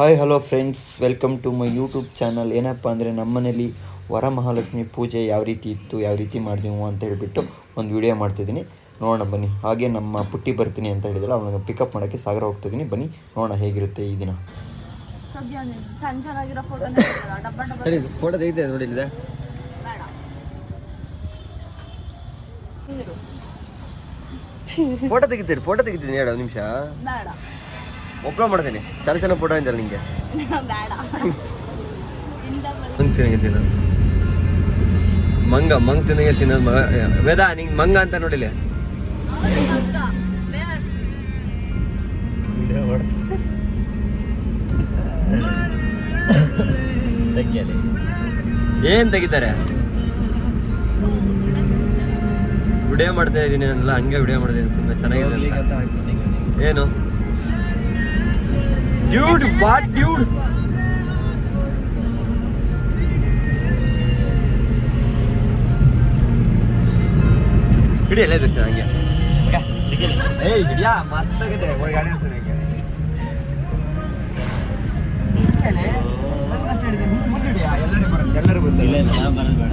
Hi hello friends welcome to my YouTube channel ಏನಪ್ಪ ಅಂದರೆ ನಮ್ಮನೇಲಿ ವರಮಹಾಲಕ್ಷ್ಮಿ ಪೂಜೆ ಯಾವ ರೀತಿ ಇತ್ತು ಯಾವ ರೀತಿ ಮಾಡಿದೆವು ಅಂತ ಹೇಳಿಬಿಟ್ಟು ಒಂದು ವಿಡಿಯೋ ಮಾಡ್ತಿದ್ದೀನಿ. ನೋಡೋಣ ಬನ್ನಿ. ಹಾಗೆ ನಮ್ಮ ಪುಟ್ಟಿ ಬರ್ತೀನಿ ಅಂತ ಹೇಳಿದಲ್ಲ ಅವನಿಗೆ ಪಿಕಪ್ ಮಾಡೋಕ್ಕೆ ಸಾಗರ ಹೋಗ್ತಿದ್ದೀನಿ. ಬನ್ನಿ ನೋಡೋಣ ಹೇಗಿರುತ್ತೆ ಈ ದಿನ. ಫೋಟೋ ಫೋಟೋ ನೋಡಿ ಇಲ್ಲಿದೆ. ತೆಗಿತೀರಿ ಫೋಟೋ ತೆಗಿತೀನಿ. ಎರಡು ನಿಮಿಷ. ಅಪ್ಲೋಡ್ ಮಾಡ್ತೀನಿ. ಚೆನ್ನ ಚೆನ್ನಾಗಿ ಫೋಟೋ ಅಂತಾರೆ ನಿಮಗೆ ಮಂಗ್ ನಾನು ಮಂಗ, ಮಂಗ್ ಚೆನ್ನಾಗಿ ತಿನ್ನೋದು ಮಗ. ವೇದ, ನಿಂಗೆ ಮಂಗ ಅಂತ ನೋಡಿಲ್ಲ? ಏನ್ ತೆಗಿತಾರೆ? ವಿಡಿಯೋ ಮಾಡ್ತಾ ಇದ್ದೀನಿ ಅಲ್ಲ ಹಂಗೆ ವಿಡಿಯೋ ಮಾಡ್ತಾ ತುಂಬಾ ಸುಮ್ಮನೆ ಚೆನ್ನಾಗಿದೆ. ಏನು? ಡ್ಯೂಡ್ ವಾಟ್ ಡ್ಯೂಡ್ ಹಿಡಿಯಲ್ಲ ದರ್ಶನ ಹಂಗೆ. ಏಯ್ ಹಿಡಿಯಾ ಮಸ್ತ್ ಆಗಿದೆ. ಒಳಗೆ ಗಾಡಿ ಇರ್ತಾನೆ ಹಂಗೆ. ಎಲ್ಲರೂ ಬರುತ್ತೆ ಎಲ್ಲರೂ ಬೇಡ.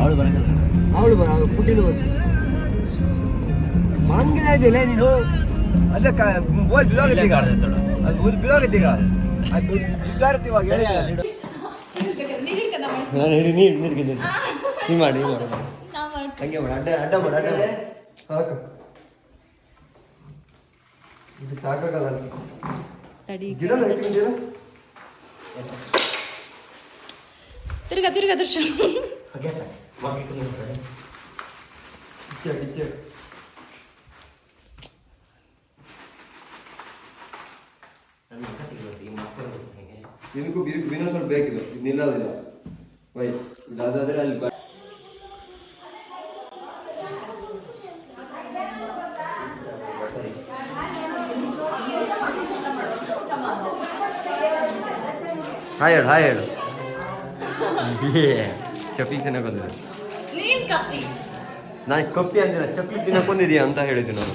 ಅವಳು ಬರಂಗಿಲ್ಲ ಅವಳು ಪುಟ್ಟಿನ ಮಂಗಿನ ಇದೆಯಲ್ಲ ನೀನು? ಅಲ್ಲ ಹೋಗಿ ಬಿದೋಗತ್ತೆ ಈಗ ಅದು ಓದ್ ಬಿದೋಗತ್ತೆ ಈಗ ನಾನು ಹೇಳಿ ನೀರು ನೀರಿಗೆ ನೀರು ನೀ ಮಾಡಿ ನೀ ಮಾಡಿ ನಾ ಮಾಡ್ತೀನಿ ಹಂಗೆ ಮಾಡಿ ಅಡ್ಡ ಅಡ್ಡ ಮಾಡಿ ಅಡ್ಡ ಮಾಡಿ ಸಾಕು ಇದು ಸಾಕಾಗಲ್ಲ ತಡಿ ಗಿಡ ಗಿಡ ತಿರ್ಗ ತಿರ್ಗ ದರ್ಶನ ಹಾಗೆ ಮಕ್ಕಳು ಕಲಿತಾರೆ ಕಿಚ್ಚ ಕಿಚ್ಚ ಇದಕ್ಕೆ ವಿನೋ ಸ್ವಲ್ಪ ಬೇಕಿಲ್ಲ ಇದು ನಿಲ್ಲೋದಿಲ್ಲ ವೈ ಇದಾದ್ರೆ ಅಲ್ಲಿ ಬ ಹಾಯ್ ಹೇಳು ಹಾಯ್ ಹೇಳು. ಚಪ್ಪಲಿ ತಿನ್ನಕ್ಕೆ ಬಂದಿದೆ ನೀನ್ ಕಪ್ಪಿ. ಅಂದಿಲ್ಲ ಚಪ್ಪಲಿ ತಿನ್ನಕ್ಕೆ ಬಂದಿದೀಯ ಅಂತ ಹೇಳಿದ್ವಿ ನಾನು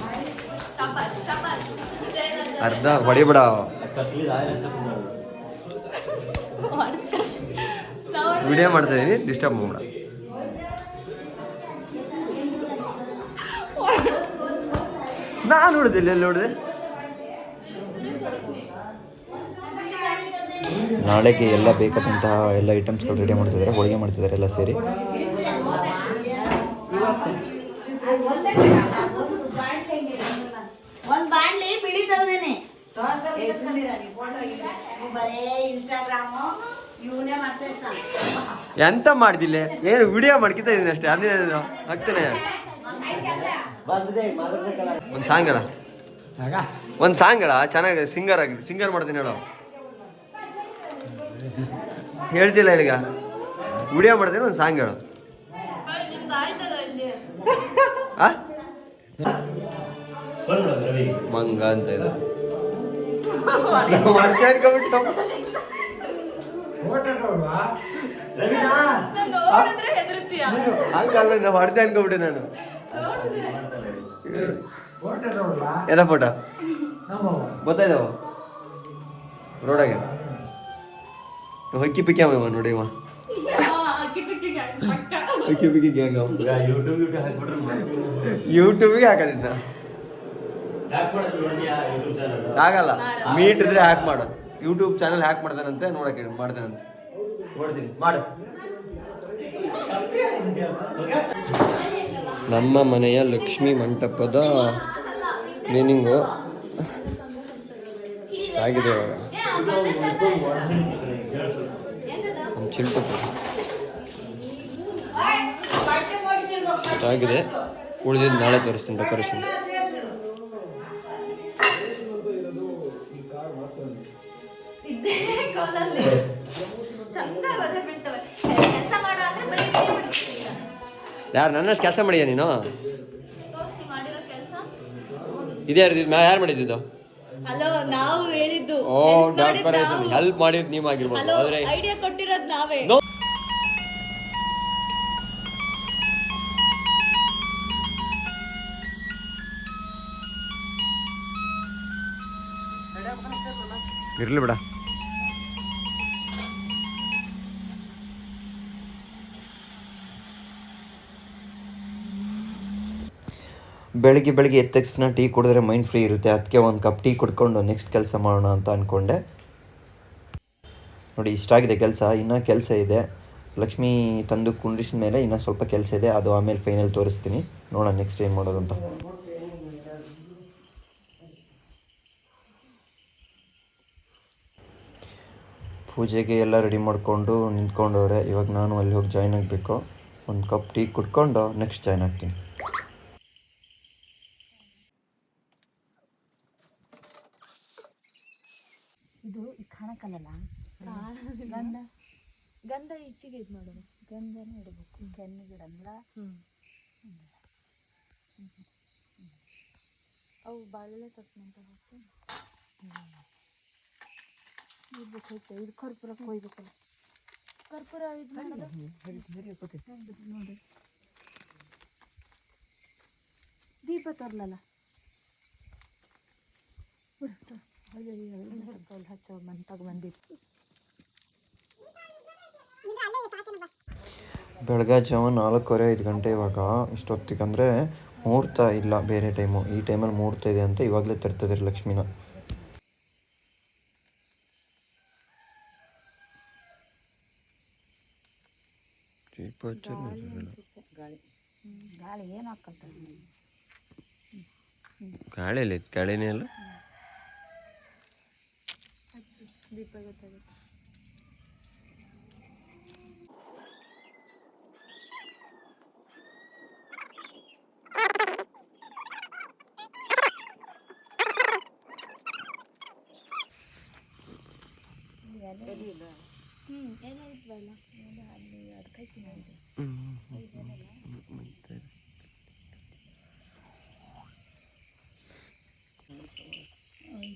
ಅರ್ಧ ಹೊಡಿಬೇಡ. ಚಕ್ಲಿ ಆಯ್ತು ಅಂತ ಕುಂತ್ಕೊಳ್ಳೋದು. ವಿಡಿಯೋ ಮಾಡ್ತಾ ಇದೀನಿ ಡಿಸ್ಟರ್ಬ್ ಮಾಡ ನಾನು ನೋಡಿದೆ ಎಲ್ಲಿ ನೋಡಿದೆ? ನಾಳೆಗೆ ಎಲ್ಲ ಬೇಕಾದಂತಹ ಎಲ್ಲ ಐಟಮ್ಸ್ಗಳು ರೆಡಿ ಮಾಡ್ತಿದ್ದಾರೆ ಹೋಳಿಗೆ ಮಾಡ್ತಿದ್ದಾರೆ ಎಲ್ಲ ಸೇರಿ. ಒಂದು ಬಾಣಲಿ ಬಿಳಿ ಎಂತ ಮಾಡ್ದಿಲ್ಲ? ಏನು ವಿಡಿಯೋ ಮಾಡ್ಕಿತ ಇದೀನಿ ಅಷ್ಟೇ ಅದೇ ಆಗ್ತಾನೆ. ಒಂದು ಸಾಂಗ್ ಹೇಳ. ಒಂದು ಸಾಂಗ್ ಹೇಳ ಚೆನ್ನಾಗಿ ಸಿಂಗರ್ ಆಗಿ ಸಿಂಗರ್ ಮಾಡ್ತೀನಿ ಹೇಳೋ. ಹೇಳ್ತಿಲ್ಲ ಈಗ. ವಿಡಿಯೋ ಮಾಡ್ತೀನಿ ಒಂದು ಸಾಂಗ್ ಹೇಳು. ಮಂಗ ಅಂತ ಇದೆ. ಮಾಡ್ತಾ ಇರ್ಕೊಂಡ್ಬಿಟ್ಟು ಹಂಗಲ್ಲ ನಾವು ಅನ್ಕೊಬಿಟ್ಟೆ ನಾನು ಎಲ್ಲ ಫೋಟೋ ಗೊತ್ತಾಯ್ತವ ರೋಡಾಗೆ ಹೊಕ್ಕಿ ಪಿಕ್ಕಿ ಅವ ನೋಡಿ ಇವ. Hakki picky gang. ಯೂಟ್ಯೂಬಿಗೆ ಹಾಕೋದಿದ್ದ ಹ್ಯಾಕ್ ಮಾಡೋದು ನೋಡಿದ್ಯಾ ಯೂಟ್ಯೂಬ್ ಚಾನಲ್ ಆಗಲ್ಲ. ಮೀಟ್ ಇದ್ರೆ ಹ್ಯಾಕ್ ಮಾಡು. ಯೂಟ್ಯೂಬ್ ಚಾನಲ್ ಹ್ಯಾಕ್ ಮಾಡ್ತಾನಂತೆ ನೋಡಕ್ಕೆ ಮಾಡ್ತಾನಂತೆ ನೋಡ್ತೀನಿ. ಮಾಡು. ನಮ್ಮ ಮನೆಯ ಲಕ್ಷ್ಮಿ ಮಂಟಪದ ಕ್ಲೀನಿಂಗು ಆಗಿದೆ ಇವಾಗ. ನಮ್ಮ ಆಗಿದೆ. ಉಳಿದಿದ್ದು ನಾಳೆ ತೋರಿಸ್ತೀನಿ ಡೆಕೋರೇಷನ್ ಇದ್ದೇ ಕೋಲಲ್ಲಿ ಚಂದ ರಜೆ ಬೀಳ್ತವೆ. ಕೆಲಸ ಮಾಡೋ ಅಂದ್ರೆ ಬರೀ video ಬಿಡ್ತೀನಿ. ಯಾರು ನನ್ನಷ್ಟು ಕೆಲಸ ಮಾಡಿದ್ಯಾ ನೀನು? ತೋರ್ಸ್ತಿ ಮಾಡಿರೋ ಕೆಲಸ? ಇದೇ ಯಾರು ಮಾಡಿದ್ದು? ಹಲೋ ನಾವು ಹೇಳಿದ್ದು. ಓ ಡೆಕೋರೇಷನ್ ಹೆಲ್ಪ್ ಮಾಡಿದ್ ನೀವು. ಆಗಿರ್ಬೋದು ಹಲೋ ಆದ್ರೆ ಐಡಿಯಾ ಕೊಟ್ಟಿರೋದು ನಾವೇ. ಇರ್ಲಿ ಬಿಡ. ಬೆಳಗ್ಗೆ ಬೆಳಗ್ಗೆ ಎದ್ದ ತಕ್ಷಣ ಟೀ ಕುಡಿದ್ರೆ ಮೈಂಡ್ ಫ್ರೀ ಇರುತ್ತೆ. ಅದಕ್ಕೆ ಒಂದು ಕಪ್ ಟೀ ಕುಡ್ಕೊಂಡು ನೆಕ್ಸ್ಟ್ ಕೆಲಸ ಮಾಡೋಣ ಅಂತ ಅಂದ್ಕೊಂಡೆ ನೋಡಿ ಇಷ್ಟಾಗಿದೆ ಕೆಲಸ. ಇನ್ನೂ ಕೆಲಸ ಇದೆ. ಲಕ್ಷ್ಮಿ ತಂದು ಕುಂಡ್ರಿಸಿದ ಮೇಲೆ ಇನ್ನೂ ಸ್ವಲ್ಪ ಕೆಲಸ ಇದೆ. ಅದು ಆಮೇಲೆ ಫೈನಲ್ ತೋರಿಸ್ತೀನಿ. ನೋಡೋಣ ನೆಕ್ಸ್ಟ್ ಏನು ಮಾಡೋದು ಅಂತ. ಪೂಜೆಗೆ ಎಲ್ಲ ರೆಡಿ ಮಾಡಿಕೊಂಡು ನಿಂತ್ಕೊಂಡವ್ರೆ. ಇವಾಗ ನಾನು ಅಲ್ಲಿ ಹೋಗಿ ಜಾಯ್ನ್ ಆಗಬೇಕು. ಒಂದು ಕಪ್ ಟೀ ಕುಡ್ಕೊಂಡು ನೆಕ್ಸ್ಟ್ ಜಾಯ್ನ್ ಆಗ್ತೀನಿ. ಇದು ಕಾಣಕ್ಕಲ್ಲ ಗಂಧ? ಗಂಧ ಇಚ್ಚಿಗೆ ಇದು ಮಾಡೋದು. ಗಂಧನ ಇಡಬೇಕು. ಕೆನ್ನಿಗಿಡಂಗಿಲ್ಲ ಅವು ಬಾಳೆಲೆ ಹಾಕಿ ಇರ್ಬೇಕು ಇದು ಕರ್ಪೂರ ಕೊಯ್ಬೇಕಲ್ಲ ಕರ್ಪೂರ ಇದು ಮಾಡೋದು? ನೋಡಿ. ದೀಪ ತರ್ಲಲ್ಲ? ಹಚ್ಚೋ ಜಾವ ಬೆಳಗ್ಗೆ ನಾಲ್ಕೂವರೆ ಐದು ಗಂಟೆ ಇವಾಗ ಇಷ್ಟೊತ್ತಿಗೆ ಅಂದರೆ ಮುಹೂರ್ತ ಇಲ್ಲ ಬೇರೆ ಟೈಮು ಈ ಟೈಮಲ್ಲಿ ಮುಹೂರ್ತ ಇದೆ ಅಂತ ಇವಾಗಲೇ ತರ್ತದ್ರಿ ಲಕ್ಷ್ಮೀನ ಗಾಳಿ ಗಾಳಿ ಏನು ಹಾಕಂತ ಗಾಳಿಯಲ್ಲಿ ಗಾಳಿನೇ ಅಲ್ಲ ದೀಪ ಗೊತ್ತಾಗುತ್ತೆ ಹ್ಞೂ ಏನಾಯ್ತಲ್ಲ ಅಲ್ಲಿ ಅದಕ್ಕೆ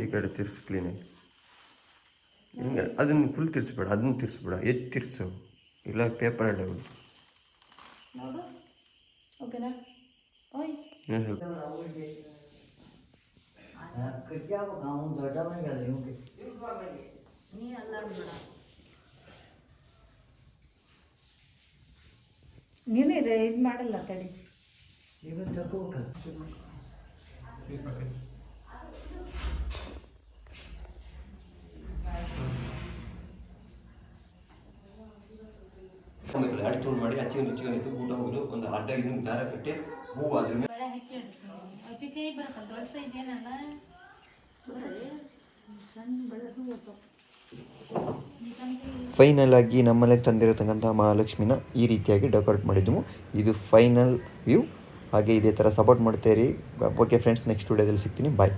ಈ ಕಡೆ ತಿರ್ಸು ಕ್ಲೀನಾಗಿ ಹಿಂಗೆ ಅದನ್ನು ಫುಲ್ ತಿರ್ಸ್ಬೇಡ ಅದನ್ನ ತಿರ್ಸ್ಬೇಡ ಎದ್ದು ತಿರ್ಸು. ಇಲ್ಲ ಪೇಪರ್ ಅಡ್ಡ ನೋಡು ಓಕೆನಾ ಓಯ್. ಸ್ವಲ್ಪ ನೀ ಅಲ್ಲಾಡ್ಬೇಡ ನೀನು ಇದು ಮಾಡಲ್ಲ ತಡಿ. ಎರಡು ಚೂರು ಮಾಡಿ ಊಟ ಹೋಗೋದು. ಒಂದು ಅಡ್ಡ ಇನ್ನೊಂದು ದಾರ ಕಟ್ಟಿ ಹೂವು ಅದ್ರ ಮೇಲೆ ಫೈನಲ್ ಆಗಿ ನಮ್ಮಲ್ಲೇ ತಂದಿರತಕ್ಕಂಥ ಮಹಾಲಕ್ಷ್ಮಿನ ಈ ರೀತಿಯಾಗಿ ಡೆಕೋರೇಟ್ ಮಾಡಿದ್ವು. ಇದು ಫೈನಲ್ ವ್ಯೂ ಹಾಗೆ ಇದೇ ಥರ ಸಪೋರ್ಟ್ ಮಾಡ್ತೀರಿ. ಓಕೆ ಫ್ರೆಂಡ್ಸ್ ನೆಕ್ಸ್ಟ್ ವೀಡಿಯೋದಲ್ಲಿ ಸಿಗ್ತೀನಿ. ಬಾಯ್